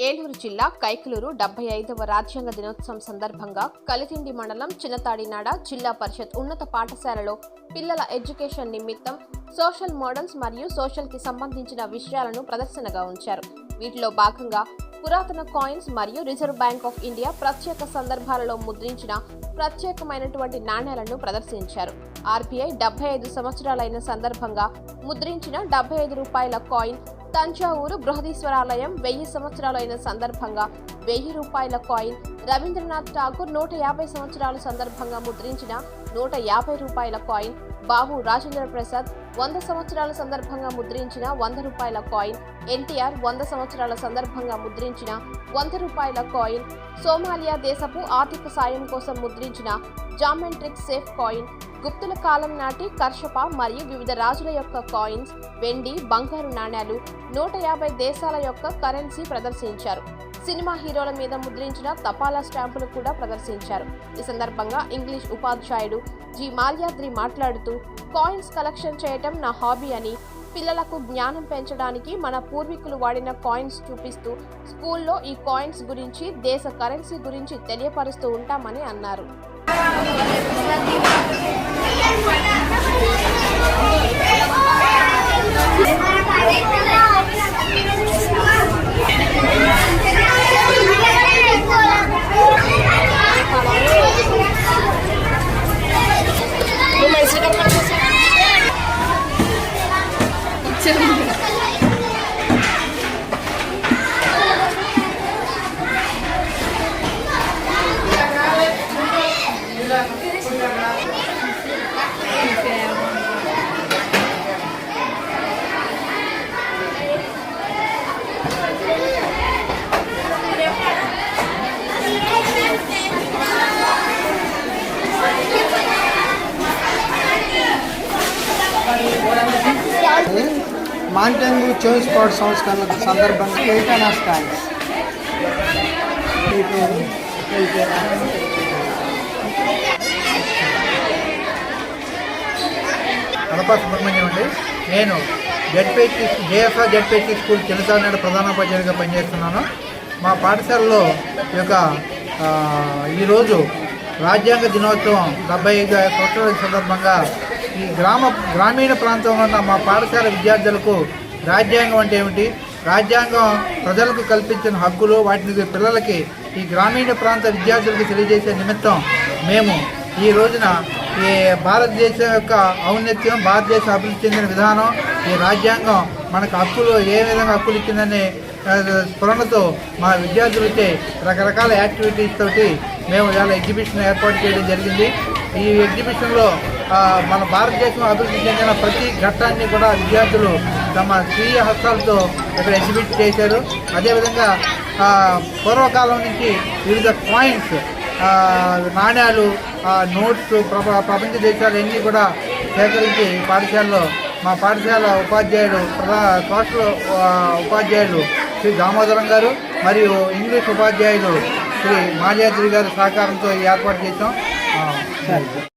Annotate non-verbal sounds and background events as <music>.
ఏలూరు జిల్లా కైకలూరు డెబ్బై ఐదవ రాజ్యాంగ దినోత్సవం సందర్భంగా కలితిండి మండలం చిన్నతాడినాడ జిల్లా పరిషత్ ఉన్నత పాఠశాలలో పిల్లల ఎడ్యుకేషన్ నిమిత్తం సోషల్ మోడల్స్ మరియు సోషల్కి సంబంధించిన విషయాలను ప్రదర్శనగా ఉంచారు. వీటిలో భాగంగా పురాతన కాయిన్స్ మరియు రిజర్వ్ బ్యాంక్ ఆఫ్ ఇండియా ప్రత్యేక సందర్భాలలో ముద్రించిన ప్రత్యేకమైనటువంటి నాణ్యాలను ప్రదర్శించారు. ఆర్బీఐ డెబ్బై ఐదు సంవత్సరాలైన సందర్భంగా ముద్రించిన డెబ్బై ఐదు రూపాయల కాయిన్ తంజావూరు బృహదీశ్వరాలయం వెయ్యి సంవత్సరాలైన సందర్భంగా వెయ్యి రూపాయల కాయిన్ రవీంద్రనాథ్ ఠాగూర్ నూట యాభై సంవత్సరాల సందర్భంగా ముద్రించిన నూట యాభై రూపాయల కాయిన్ బాబు రాజేంద్ర ప్రసాద్ వంద సంవత్సరాల సందర్భంగా ముద్రించిన వంద రూపాయల కాయిన్ ఎన్టీఆర్ వంద సంవత్సరాల సందర్భంగా ముద్రించిన వంద రూపాయల కాయిన్ సోమాలియా దేశపు ఆర్థిక సాయం కోసం ముద్రించిన జామెట్రిక్ సేఫ్ కాయిన్ గుప్తుల కాలం నాటి కర్షప మరియు వివిధ రాజుల యొక్క కాయిన్స్ వెండి బంగారు నాణేలు నూట యాభై దేశాల యొక్క కరెన్సీ ప్రదర్శించారు. సినిమా హీరోల మీద ముద్రించిన తపాలా స్టాంపులు కూడా ప్రదర్శించారు. ఈ సందర్భంగా ఇంగ్లీష్ ఉపాధ్యాయుడు జి. మాల్యాద్రి మాట్లాడుతూ కాయిన్స్ కలెక్షన్ చేయటం నా హాబీ అని పిల్లలకు జ్ఞానం పెంచడానికి మన పూర్వీకులు వాడిన కాయిన్స్ చూపిస్తూ స్కూల్లో ఈ కాయిన్స్ గురించి దేశ కరెన్సీ గురించి తెలియపరుస్తూ ఉంటామని అన్నారు. <laughs> మాంటెంగు చోయిస్ స్పాట్ సంస్కరణ సందర్భంగా eight and half times Kadapa Subrahmanyam అండి. నేను జడ్పేటి జేఎఫ్ఆర్ జడ్పేటి స్కూల్ చిన్నసానాడు ప్రధానోపాధ్యాయుడిగా పనిచేస్తున్నాను. మా పాఠశాలలో ఈ యొక్క ఈరోజు రాజ్యాంగ దినోత్సవం డెబ్బై ఐదు సంవత్సరాల సందర్భంగా ఈ గ్రామ గ్రామీణ ప్రాంతంలో ఉన్న మా పాఠశాల విద్యార్థులకు రాజ్యాంగం అంటే ఏమిటి? రాజ్యాంగం ప్రజలకు కల్పించిన హక్కులు వాటిని పిల్లలకి ఈ గ్రామీణ ప్రాంత విద్యార్థులకు తెలియజేసే నిమిత్తం మేము ఈ రోజున ఈ భారతదేశం యొక్క ఔన్నత్యం భారతదేశం అభివృద్ధి చెందిన విధానం ఈ రాజ్యాంగం మనకు హక్కులు ఏ విధంగా హక్కులు ఇచ్చిందనే స్ఫురణతో మా విద్యార్థులకి రకరకాల యాక్టివిటీస్ తోటి మేము ఇవాళ ఎగ్జిబిషన్ ఏర్పాటు చేయడం జరిగింది. ఈ ఎగ్జిబిషన్లో మన భారతదేశం అభివృద్ధి చెందిన ప్రతి ఘట్టాన్ని కూడా విద్యార్థులు తమ స్వీయ హస్తాలతో ఇక్కడ ఎగ్జిబిట్ చేశారు. అదేవిధంగా పూర్వకాలం నుంచి వివిధ కాయిన్స్ నాణ్యాలు నోట్స్ ప్రప ప్రపంచ దేశాలన్నీ కూడా సేకరించి పాఠశాలలో మా పాఠశాల ఉపాధ్యాయుడు ప్రధా సోషల్ ఉపాధ్యాయులు శ్రీ దామోదరం గారు మరియు ఇంగ్లీష్ ఉపాధ్యాయులు శ్రీ మాల్యాద్రి గారి సహకారంతో ఏర్పాటు చేశాం.